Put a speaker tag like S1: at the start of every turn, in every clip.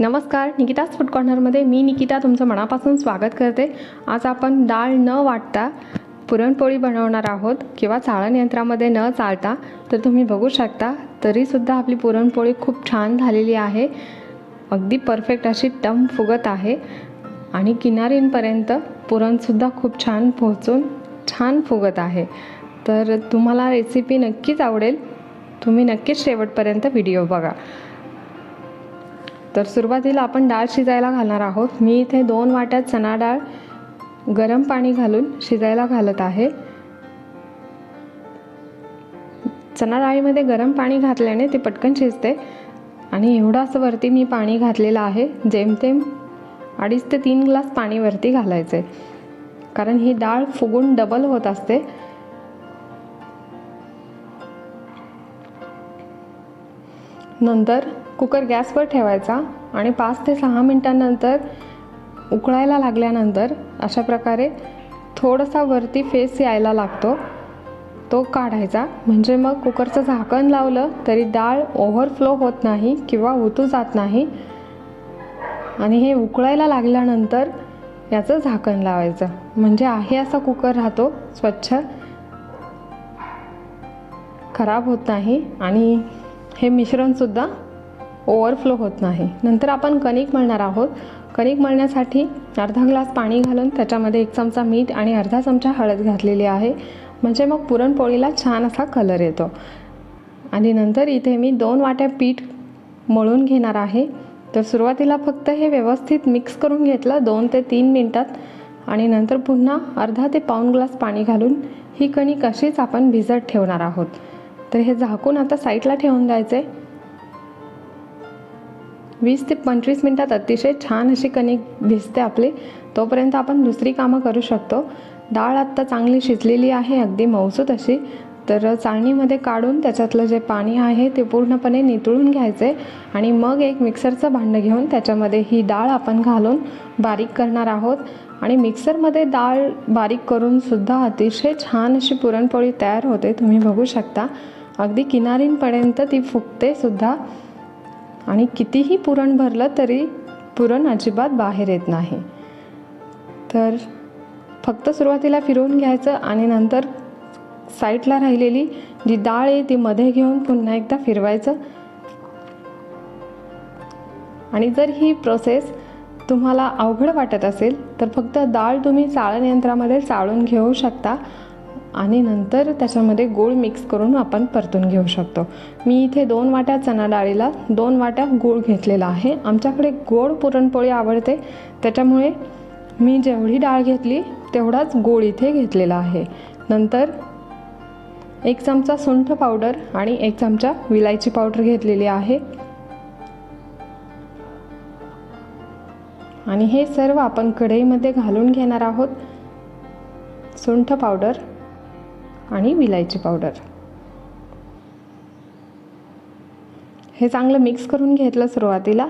S1: नमस्कार निकिताच फूड कॉर्नरमध्ये मी निकिता तुमचं मनापासून स्वागत करते. आज आपण डाळ न वाटता पुरणपोळी बनवणार आहोत किंवा चाळण यंत्रामध्ये न चालता तर तुम्ही बघू शकता तरीसुद्धा आपली पुरणपोळी खूप छान झालेली आहे. अगदी परफेक्ट अशी टम फुगत आहे आणि किनारींपर्यंत पुरणसुद्धा खूप छान पोहोचून छान फुगत आहे. तर तुम्हाला रेसिपी नक्कीच आवडेल. तुम्ही नक्कीच शेवटपर्यंत व्हिडिओ बघा. तर सुरुवातीला आपण डाळ शिजायला घालणार आहोत. मी इथे दोन वाट्यात चणा डाळ गरम पाणी घालून शिजायला घालत आहे. चणा डाळीमध्ये गरम पाणी घातल्याने ते पटकन शिजते आणि एवढं असं वरती मी पाणी घातलेलं आहे. जेमतेम अडीच ते तीन ग्लास पाणी वरती घालायचे. कारण ही डाळ फुगून डबल होत असते. नंतर कुकर गॅसवर ठेवायचा आणि पाच ते सहा मिनटांनंतर उकळायला लागल्यानंतर अशा प्रकारे थोडासा वरती फेस यायला लागतो. तो काढायचा. म्हणजे मग कुकरचं झाकण लावलं तरी डाळ ओव्हरफ्लो होत नाही किंवा उतू जात नाही. आणि हे उकळायला लागल्यानंतर याचं झाकण लावायचं. म्हणजे आहे असा कुकर राहतो. स्वच्छ. खराब होत नाही. आणि हे मिश्रणसुद्धा ओव्हरफ्लो होत नाही. नंतर आपण कणिक मळणार आहोत. कणिक मळण्यासाठी अर्धा ग्लास पाणी घालून त्याच्यामध्ये एक चमचा मीठ आणि अर्धा चमचा हळद घातलेली आहे. म्हणजे मग पुरणपोळीला छान असा कलर येतो. आणि नंतर इथे मी दोन वाट्या पीठ मळून घेणार आहे. तर सुरुवातीला फक्त हे व्यवस्थित मिक्स करून घेतलं दोन ते तीन मिनटात. आणि नंतर पुन्हा अर्धा ते पाऊण ग्लास पाणी घालून ही कणिक अशीच आपण भिजत ठेवणार आहोत. तर हे झाकून आता साईडला ठेवून द्यायचे वीस ते पंचवीस मिनटात अतिशय छान अशी कणिक भिजते आपली. तोपर्यंत आपण दुसरी कामं करू शकतो. डाळ आत्ता चांगली शिजलेली आहे अगदी मौसूत अशी. तर चाळणीमध्ये काढून त्याच्यातलं जे पाणी आहे ते पूर्णपणे नितळून घ्यायचे आणि मग एक मिक्सरचं भांडं घेऊन त्याच्यामध्ये ही डाळ आपण घालून बारीक करणार आहोत. आणि मिक्सरमध्ये डाळ बारीक करूनसुद्धा अतिशय छान अशी पुरणपोळी तयार होते तुम्ही बघू शकता. अगदी किनारींपर्यंत ती फुगतेसुद्धा सुद्धा. आणि कितीही पुरण भरलं तरी पुरण अजिबात बाहेर येत नाही. तर फक्त सुरुवातीला फिरवून घ्यायचं आणि नंतर साईडला राहिलेली जी डाळ आहे ती मध्ये घेऊन पुन्हा एकदा फिरवायचं. आणि जर ही प्रोसेस तुम्हाला अवघड वाटत असेल तर फक्त डाळ तुम्ही चाळण यंत्रामध्ये चाळून घेऊ शकता. आणि नंतर त्याच्यामध्ये गूळ मिक्स करून आपण परतून घेऊ शकतो. मी इथे दोन वाट्या चणा डाळीला दोन वाट्या गूळ घेतलेला आहे. आमच्याकडे गोड पुरणपोळी आवडते. त्याच्यामुळे मी जेवढी डाळ घेतली तेवढाच गूळ इथे घेतलेला आहे. नंतर एक चमचा सुंठ पावडर आणि एक चमचा विलायची पावडर घेतलेली आहे. आणि हे सर्व आपण कढईमध्ये घालून घेणार आहोत. सुंठ पावडर आणि विलायची पावडर. हे चांगलं मिक्स करून घेतलं सुरुवातीला.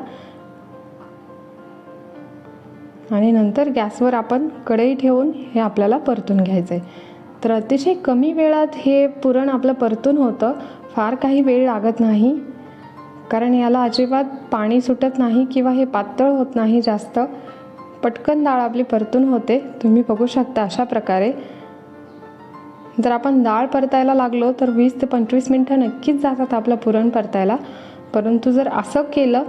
S1: आणि नंतर गॅसवर आपण कढई ठेवून हे आपल्याला परतून घ्यायचं आहे तर अतिशय कमी वेळात हे पुरण आपलं परतून होतं. फार काही वेळ लागत नाही. कारण याला अजिबात पाणी सुटत नाही किंवा हे पातळ होत नाही जास्त. पटकन डाळ आपली परतून होते. तुम्ही बघू शकता अशा प्रकारे. जर आपण डाळ परतायला लागलो तर वीस ते पंचवीस मिनटं नक्कीच जातात आपलं पुरण परतायला. परंतु जर असं केलं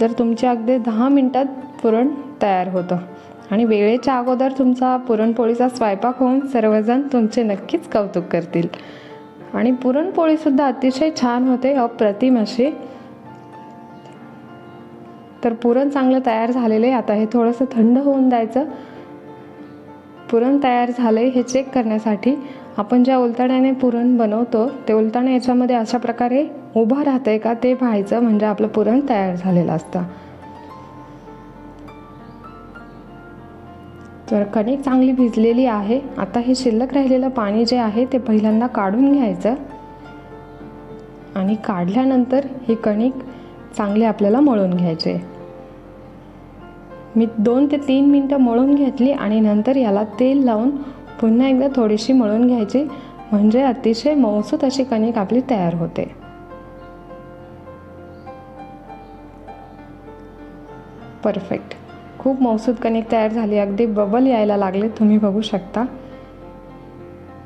S1: तर तुमच्या अगदी दहा मिनटात पुरण तयार होतं. आणि वेळेच्या अगोदर तुमचा पुरणपोळीचा स्वयंपाक होऊन सर्वजण तुमचे नक्कीच कौतुक करतील. आणि पुरणपोळीसुद्धा अतिशय छान होते अप्रतिम अशी. तर पुरण चांगलं तयार झालेलं आहे. आता हे थोडंसं थंड होऊन द्यायचं पुरण तयार झालं आहे हे चेक करण्यासाठी. आपण ज्या उलताण्याने पुरण बनवतो ते उलताणं याच्यामध्ये अशा प्रकारे उभं राहतंय का ते पाहायचं म्हणजे आपलं पुरण तयार झालेलं असतं. तर कणिक चांगली भिजलेली आहे. आता हे शिल्लक राहिलेलं पाणी जे आहे ते पहिल्यांदा काढून घ्यायचं. आणि काढल्यानंतर ही कणिक चांगले आपल्याला मळून घ्यायचे. मी दोन ते तीन मिनटं मळून घेतली आणि नंतर याला तेल लावून पुन्हा एकदा थोडीशी मळून घ्यायची. म्हणजे अतिशय मौसूत अशी कणिक आपली तयार होते. परफेक्ट खूप मौसूद कणिक तयार झाली. अगदी बबल यायला लागले. तुम्ही बघू शकता.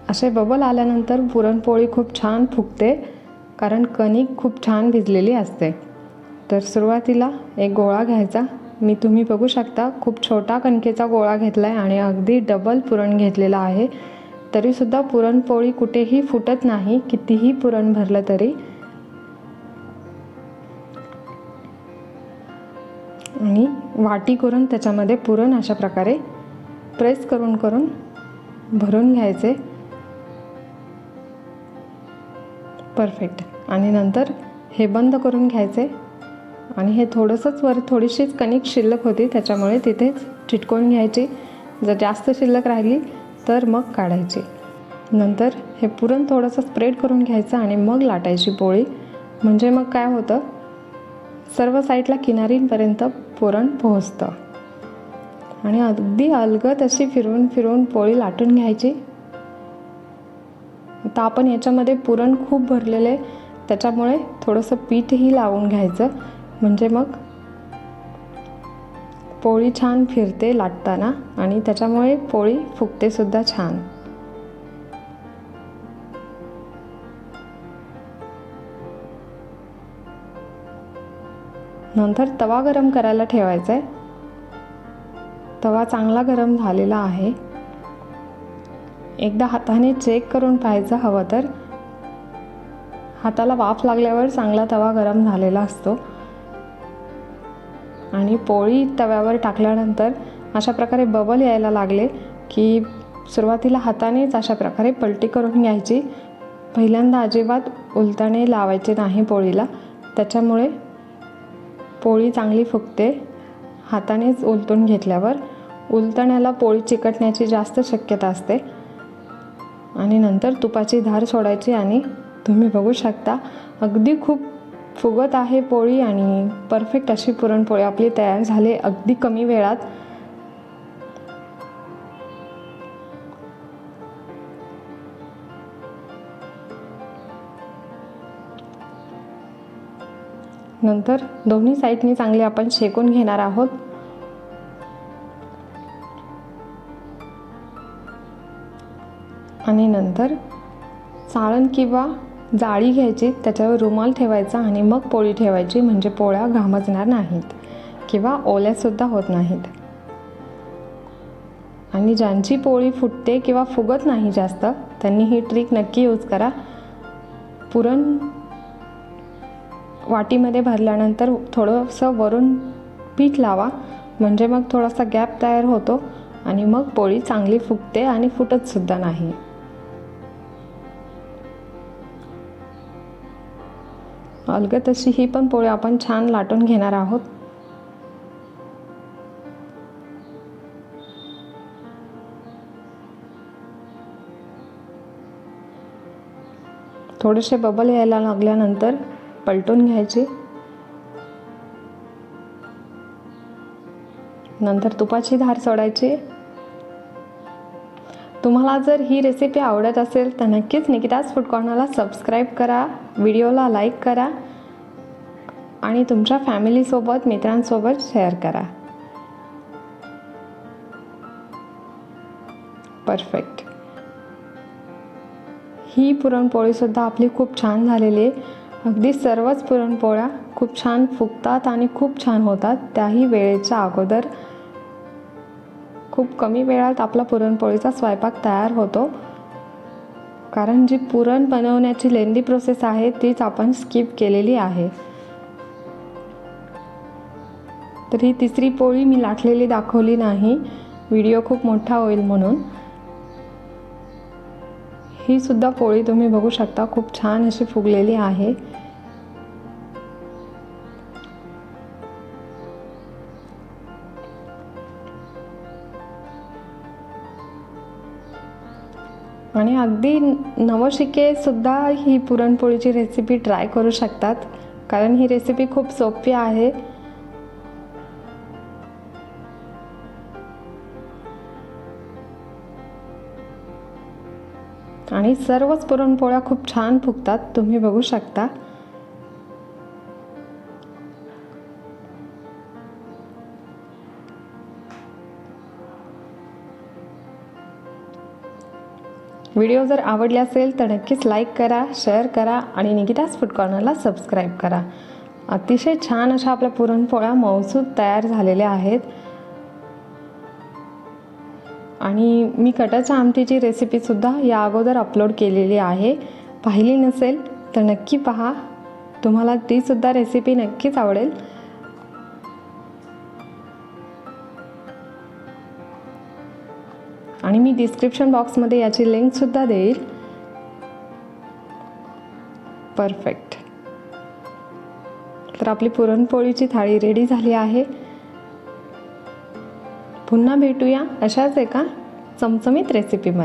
S1: असे बबल आल्यानंतर पुरणपोळी खूप छान फुगते कारण कणिक खूप छान भिजलेली असते. तर सुरुवातीला एक गोळा घ्यायचा. मी तुम्ही बघू शकता खूप छोटा कणकेचा गोळा घेतला आहे आणि अगदी डबल पुरण घेतलेला आहे. तरीसुद्धा पुरणपोळी कुठेही फुटत नाही कितीही पुरण भरलं तरी. आणि वाटी करून त्याच्यामध्ये पुरण अशा प्रकारे प्रेस करून करून भरून घ्यायचे. परफेक्ट आणि नंतर हे बंद करून घ्यायचे. आणि हे थोडंसंच वर थोडीशीच कणिक शिल्लक होती त्याच्यामुळे तिथेच चिटकवून घ्यायची. जर जास्त शिल्लक राहिली तर मग काढायची. नंतर हे पुरण थोडंसं स्प्रेड करून घ्यायचं आणि मग लाटायची पोळी. म्हणजे मग काय होतं? सर्व साईडला किनारींपर्यंत पुरण पोहोचतं. आणि अगदी अलगद अशी फिरवून फिरवून पोळी लाटून घ्यायची. आता आपण याच्यामध्ये पुरण खूप भरलेलं आहे. त्याच्यामुळे थोडंसं पीठही लावून घ्यायचं. म्हणजे मग पोळी छान फिरते लाटताना आणि त्याच्यामुळे पोळी फुगते सुद्धा छान. नंतर तवा गरम करायला ठेवायचा आहे तवा चांगला गरम झालेला आहे. एकदा हाताने चेक करून पाहायचं हवं तर. हाताला वाफ लागल्यावर चांगला तवा गरम झालेला असतो. आणि पोळी तव्यावर टाकल्यानंतर अशा प्रकारे बबल यायला लागले की सुरुवातीला हातानेच अशा प्रकारे पलटी करून घ्यायची. पहिल्यांदा अजिबात उलटाने लावायचे नाही पोळीला. त्याच्यामुळे पोळी चांगली फुगते. हातानेच उलटून घेतल्यावर उलटण्याला पोळी चिकटण्याची जास्त शक्यता असते. आणि नंतर तुपाची धार सोडायची आणि तुम्ही बघू शकता अगदी खूप फुगत आहे पोळी आणि परफेक्ट अशी पुरणपोळी आपली तयार झाली अगदी कमी वेळात. नंतर दोन्ही साईडनी चांगले आपण शेकून घेणार आहोत. आणि नंतर चाळण किंवा जाळी घ्यायची त्याच्यावर रुमाल ठेवायचा आणि मग पोळी ठेवायची म्हणजे पोळ्या घामजणार नाहीत किंवा ओल्यासुद्धा होत नाहीत. आणि ज्यांची पोळी फुटते किंवा फुगत नाही जास्त त्यांनी ही ट्रिक नक्की यूज करा. पुरण वाटीमध्ये भरल्यानंतर थोडंसं वरून पीठ लावा म्हणजे मग थोडासा गॅप तयार होतो आणि मग पोळी चांगली फुगते आणि फुटतसुद्धा नाही. अलगत अशी ही पण पोळी आपण छान लाटून घेणार आहोत. थोडेसे बबल यायला लागल्यानंतर पलटून घ्यायचे. नंतर तुपाची धार सोडायची. तुम्हाला जर ही रेसिपी आवडत असेल तर नक्कीच निकिताज फूड कॉर्नरला सबस्क्राईब करा व्हिडिओला लाईक करा आणि तुमच्या फॅमिलीसोबत मित्रांसोबत शेअर करा. परफेक्ट ही पुरणपोळीसुद्धा आपली खूप छान झालेली आहे. अगदी सर्वच पुरणपोळ्या खूप छान फुगतात आणि खूप छान होतात त्याही वेळेच्या अगोदर. खूप कमी वेळात आपला पुरणपोळीचा स्वयंपाक तयार होतो. कारण जी पुरण बनवण्याची लेंदी प्रोसेस आहे तीच आपण स्किप केलेली आहे. तर ही तिसरी पोळी मी लाटलेली दाखवली नाही. व्हिडिओ खूप मोठा होईल म्हणून. ही सुद्धा पोळी तुम्ही बघू शकता खूप छान अशी फुगलेली आहे. आणि अगदी नवशिकेसुद्धा ही पुरणपोळीची रेसिपी ट्राय करू शकतात. कारण ही रेसिपी खूप सोपी आहे. आणि सर्वच पुरणपोळ्या खूप छान फुगतात. तुम्ही बघू शकता. व्हिडिओ जर आवडले असेल तर नक्कीच लाईक करा शेअर करा आणि निकिताज फूड कॉर्नरला सबस्क्राईब करा. अतिशय छान अशा आपल्या पुरणपोळ्या मौसूद तयार झालेल्या आहेत. आणि मी कटाच्या आमटीची रेसिपीसुद्धा या अगोदर अपलोड केलेली आहे. पाहिली नसेल तर नक्की पहा. तुम्हाला तीसुद्धा रेसिपी नक्कीच आवडेल. आणि मी डिस्क्रिप्शन बॉक्समध्ये याची लिंकसुद्धा देईल. परफेक्ट तर आपली पुरणपोळीची थाळी रेडी झाली आहे. पुन्हा भेटूया अशाच एका चमचमीत रेसिपीमध्ये